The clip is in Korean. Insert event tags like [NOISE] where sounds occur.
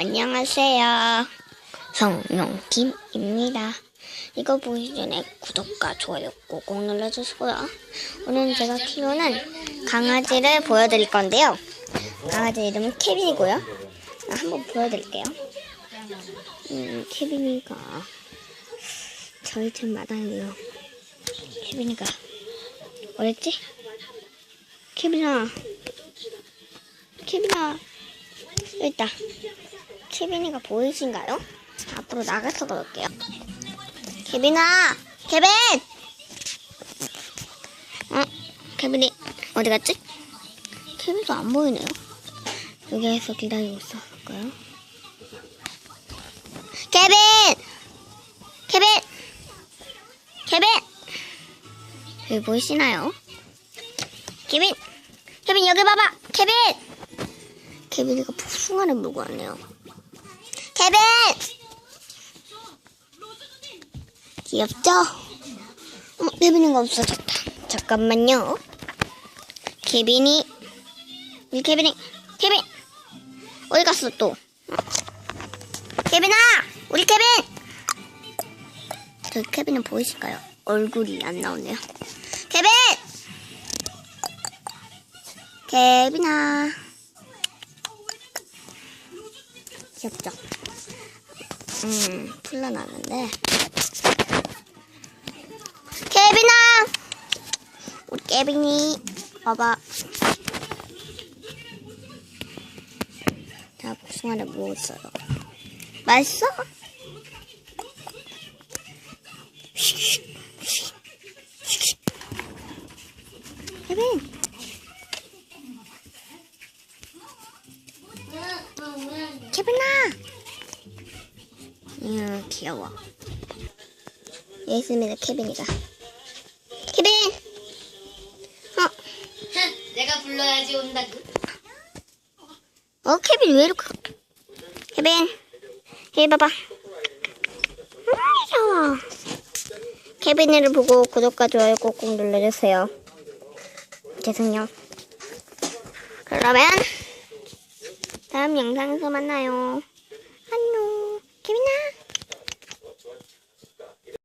안녕하세요. 성룡김입니다. 이거 보기 전에 구독과 좋아요 꾹꾹 눌러주시고요. 오늘 제가 키우는 강아지를 보여드릴 건데요. 강아지 이름은 케빈이고요. 아, 한번 보여드릴게요. 음, 케빈이가 저희 집 마당이요. 케빈이가 어딨지? 케빈아, 케빈아, 여기 있다. 케빈이가 보이신가요? 앞으로 나가서 볼게요. 케빈아! 케빈! 어? 케빈이 어디 갔지? 케빈도 안 보이네요. 여기에서 기다리고 있었을까요? 케빈! 케빈! 케빈! 여기 보이시나요? 케빈! 케빈 여기 봐봐! 케빈! 케빈이가 복숭아를 물고 왔네요. 케빈! 귀엽죠? 어머, 케빈이가 없어졌다. 잠깐만요. 케빈이, 우리 케빈이, 케빈! 어디 갔어, 또? 어? 케빈아! 우리 케빈! 저 케빈은 보이실까요? 얼굴이 안 나오네요. 케빈! 케빈아. 귀엽죠? 음, 풀러나는데. 케빈아! 우리 케빈이, 봐봐. 자, 복숭아를 먹었어요. 맛있어? 케빈! 케빈아! 음, 귀여워. 여기 있습니다, 케빈이가. 케빈! 어, [LAUGHS] 내가 불러야지 온다고. 어, 케빈 왜 이렇게. 케빈! 여기 봐봐. 음, 귀여워. 케빈이를 보고 구독과 좋아요 꾹꾹 눌러주세요. 죄송해요. 그러면, 다음 영상에서 만나요.